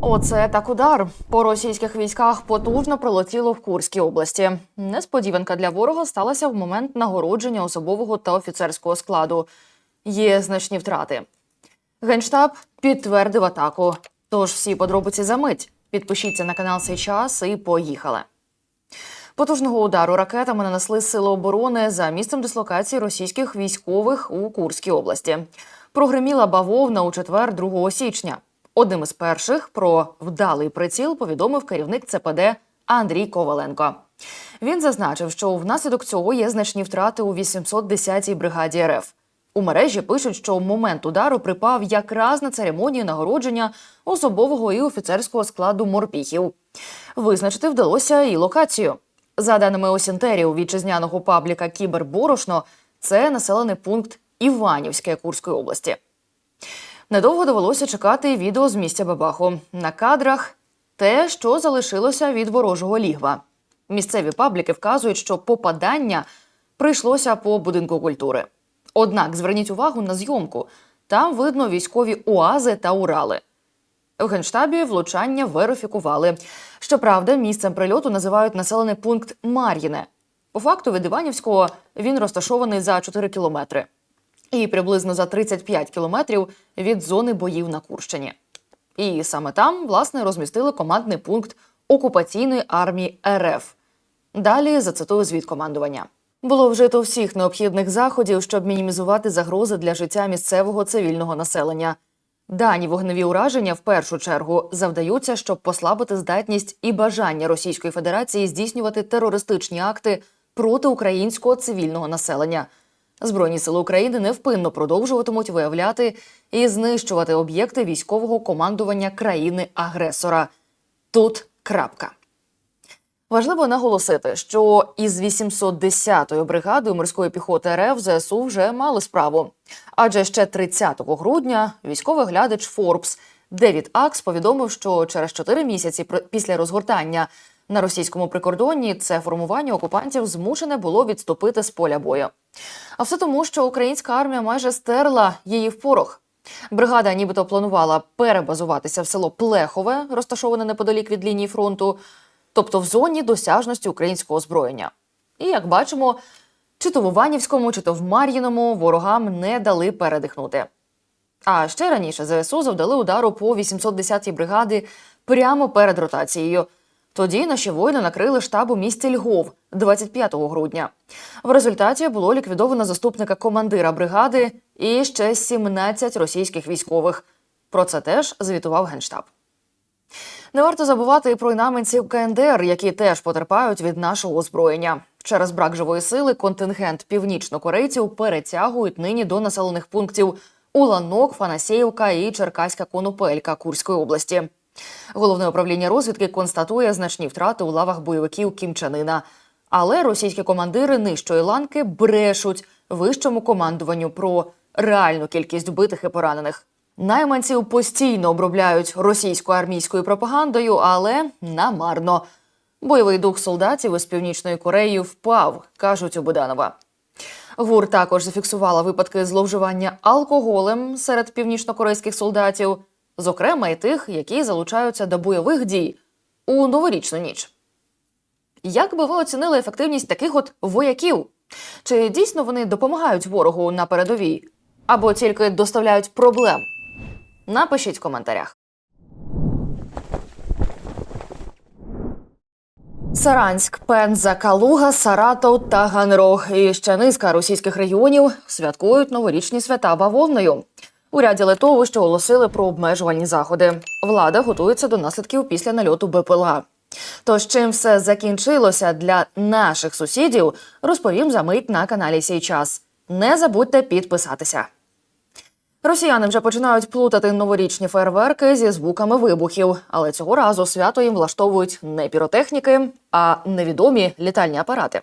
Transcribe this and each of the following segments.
Оце так удар. По російських військах потужно прилетіло в Курській області. Несподіванка для ворога сталася в момент нагородження особового та офіцерського складу. Є значні втрати. Генштаб підтвердив атаку. Тож всі подробиці за мить. Підпишіться на канал «Сей час» і поїхали. Потужного удару ракетами нанесли сили оборони за місцем дислокації російських військових у Курській області. Прогреміла бавовна у четвер 2 січня. Одним із перших про вдалий приціл повідомив керівник ЦПД Андрій Коваленко. Він зазначив, що внаслідок цього є значні втрати у 810-й бригаді РФ. У мережі пишуть, що момент удару припав якраз на церемонію нагородження особового і офіцерського складу морпіхів. Визначити вдалося і локацію. За даними Осінтерів вітчизняного пабліка Кіберборошно, це населений пункт Іванівське Курської області. Недовго довелося чекати відео з місця Бабаху. На кадрах те, що залишилося від ворожого лігва. Місцеві пабліки вказують, що попадання прийшлося по будинку культури. Однак зверніть увагу на зйомку. Там видно військові уази та Урали. В генштабі влучання верифікували. Щоправда, місцем прильоту називають населений пункт Мар'їне. По факту від Іванівського він розташований за 4 кілометри і приблизно за 35 кілометрів від зони боїв на Курщині. І саме там, власне, розмістили командний пункт окупаційної армії РФ. Далі зацитую звіт командування. Було вжито всіх необхідних заходів, щоб мінімізувати загрози для життя місцевого цивільного населення. Дані вогневі ураження в першу чергу завдаються, щоб послабити здатність і бажання Російської Федерації здійснювати терористичні акти проти українського цивільного населення. Збройні сили України невпинно продовжуватимуть виявляти і знищувати об'єкти військового командування країни-агресора. Тут крапка. Важливо наголосити, що із 810-ї бригадою морської піхоти РФ ЗСУ вже мали справу. Адже ще 30 грудня військовий глядач Форбс Девід Акс повідомив, що через 4 місяці після розгортання на російському прикордонні це формування окупантів змушене було відступити з поля бою. А все тому, що українська армія майже стерла її в порох. Бригада нібито планувала перебазуватися в село Плехове, розташоване неподалік від лінії фронту, тобто в зоні досяжності українського озброєння. І як бачимо, чи то в Іванівському, чи то в Мар'їному ворогам не дали передихнути. А ще раніше ЗСУ завдали удару по 810-й бригади прямо перед ротацією. Тоді наші воїни накрили штаб у місті Львов 25 грудня. В результаті було ліквідовано заступника командира бригади і ще 17 російських військових. Про це теж звітував генштаб. Не варто забувати і про інаменців КНДР, які теж потерпають від нашого озброєння. Через брак живої сили контингент північнокорейців перетягують нині до населених пунктів Уланок, Фанасєївка і Черкаська Конопелька Курської області. Головне управління розвідки констатує значні втрати у лавах бойовиків Кімчанина. Але російські командири нижчої ланки брешуть вищому командуванню про реальну кількість вбитих і поранених. Найманців постійно обробляють російською армійською пропагандою, але намарно. Бойовий дух солдатів із північної Кореї впав, кажуть у Буданова. ГУР також зафіксувала випадки зловживання алкоголем серед північнокорейських солдатів, зокрема й тих, які залучаються до бойових дій у новорічну ніч. Як би ви оцінили ефективність таких от вояків? Чи дійсно вони допомагають ворогу на передовій? Або тільки доставляють проблем? Напишіть в коментарях. Саранськ, Пенза, Калуга, Саратов та Ганрог і ще низка російських регіонів святкують новорічні свята бавовною. У ряді литовищ оголосили про обмежувальні заходи. Влада готується до наслідків після нальоту БПЛА. Тож чим все закінчилося для наших сусідів, розповім за мить на каналі Сій час. Не забудьте підписатися. Росіяни вже починають плутати новорічні фейерверки зі звуками вибухів, але цього разу свято їм влаштовують не піротехніки, а невідомі літальні апарати.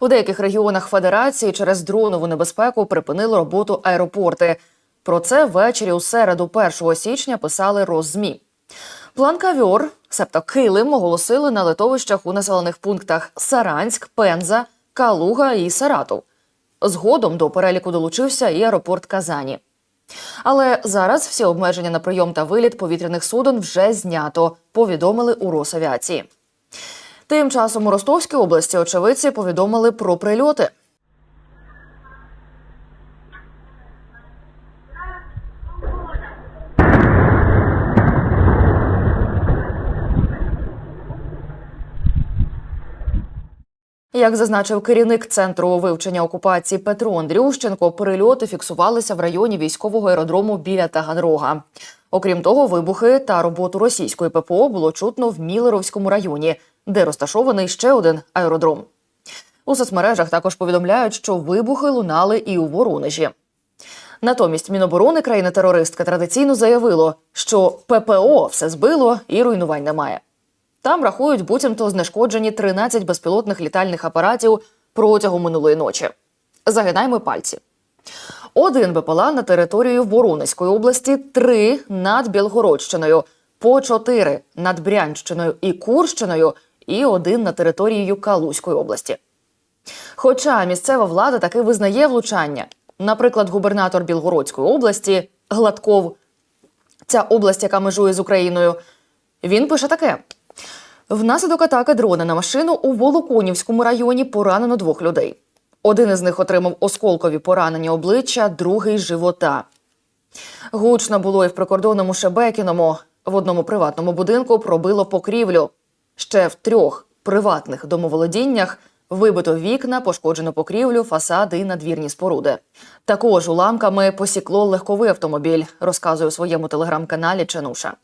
У деяких регіонах Федерації через дронову небезпеку припинили роботу аеропорти. Про це ввечері у середу 1 січня писали Роззмі. План кавьор, себто килим, оголосили на литовищах у населених пунктах Саранськ, Пенза, Калуга і Саратов. Згодом до переліку долучився і аеропорт Казані. Але зараз всі обмеження на прийом та виліт повітряних суден вже знято, повідомили у Росавіації. Тим часом у Ростовській області очевидці повідомили про прильоти. Як зазначив керівник центру вивчення окупації Петро Андрющенко, перельоти фіксувалися в районі військового аеродрому біля Таганрога. Окрім того, вибухи та роботу російської ППО було чутно в Мілеровському районі, де розташований ще один аеродром. У соцмережах також повідомляють, що вибухи лунали і у Воронежі. Натомість Міноборони країни-терористки традиційно заявило, що ППО все збило і руйнувань немає. Там рахують буцімто знешкоджені 13 безпілотних літальних апаратів протягом минулої ночі. Загинаємо пальці. Один БПЛА на територію Воронезької області, три над Білгородщиною, по чотири над Брянщиною і Курщиною, і один на територією Калузької області. Хоча місцева влада таки визнає влучання. Наприклад, губернатор Білгородської області Гладков, ця область, яка межує з Україною, він пише таке: Внаслідок атаки дрона на машину у Волоконівському районі поранено двох людей. Один із них отримав осколкові поранення обличчя, другий живота. Гучно було і в прикордонному Шебекіному. В одному приватному будинку пробило покрівлю. Ще в трьох приватних домоволодіннях вибито вікна, пошкоджено покрівлю, фасади і надвірні споруди. Також уламками посікло легковий автомобіль, розказує у своєму телеграм-каналі Ченуша.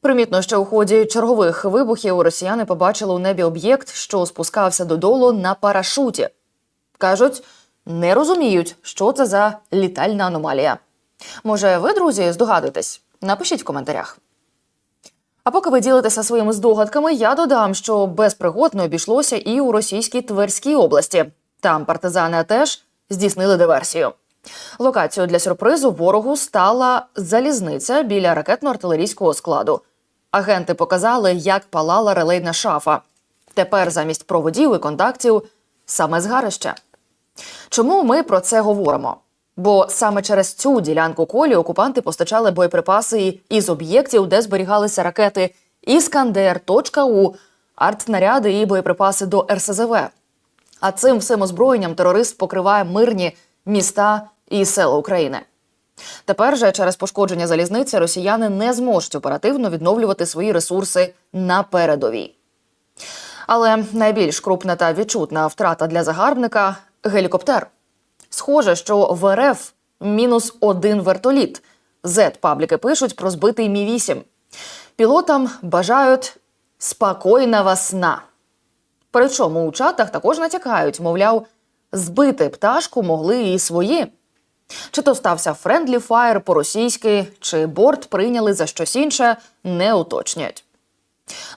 Примітно, що у ході чергових вибухів росіяни побачили у небі об'єкт, що спускався додолу на парашуті. Кажуть, не розуміють, що це за літальна аномалія. Може, ви, друзі, здогадуєтесь? Напишіть в коментарях. А поки ви ділитеся своїми здогадками, я додам, що без пригод не обійшлося і у російській Тверській області. Там партизани теж здійснили диверсію. Локацією для сюрпризу ворогу стала залізниця біля ракетно-артилерійського складу. Агенти показали, як палала релейна шафа. Тепер замість проводів і контактів саме згарище. Чому ми про це говоримо? Бо саме через цю ділянку колі окупанти постачали боєприпаси із об'єктів, де зберігалися ракети Іскандер, точка У, артснаряди і боєприпаси до РСЗВ. А цим всім озброєнням терорист покриває мирні міста і села України. Тепер же через пошкодження залізниці росіяни не зможуть оперативно відновлювати свої ресурси на передовій. Але найбільш крупна та відчутна втрата для загарбника гелікоптер. Схоже, що в РФ мінус один вертоліт. Z-пабліки пишуть про збитий Мі 8 Пілотам бажають спокійного сна. Причому у чатах також натякають, мовляв, збити пташку могли і свої. Чи то стався френдлі фаєр по-російськи, чи борт прийняли за щось інше, не уточнять.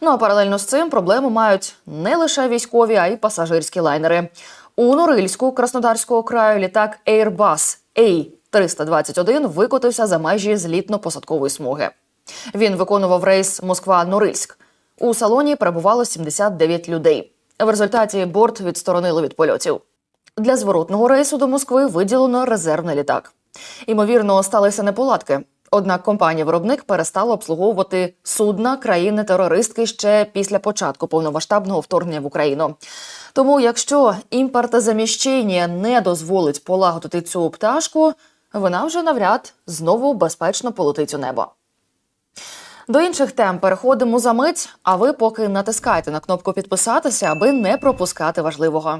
Ну а паралельно з цим проблему мають не лише військові, а й пасажирські лайнери. У Норильську Краснодарського краю літак Airbus A321 викотився за межі злітно-посадкової смуги. Він виконував рейс Москва-Норильськ. У салоні перебувало 79 людей. В результаті борт відсторонили від польотів. Для зворотного рейсу до Москви виділено резервний літак. Імовірно, сталися неполадки. Однак компанія-виробник перестала обслуговувати судна країни-терористки ще після початку повномасштабного вторгнення в Україну. Тому, якщо імпортозаміщення не дозволить полагодити цю пташку, вона вже навряд знову безпечно полетить у небо. До інших тем переходимо за мить. А ви поки натискайте на кнопку підписатися, аби не пропускати важливого.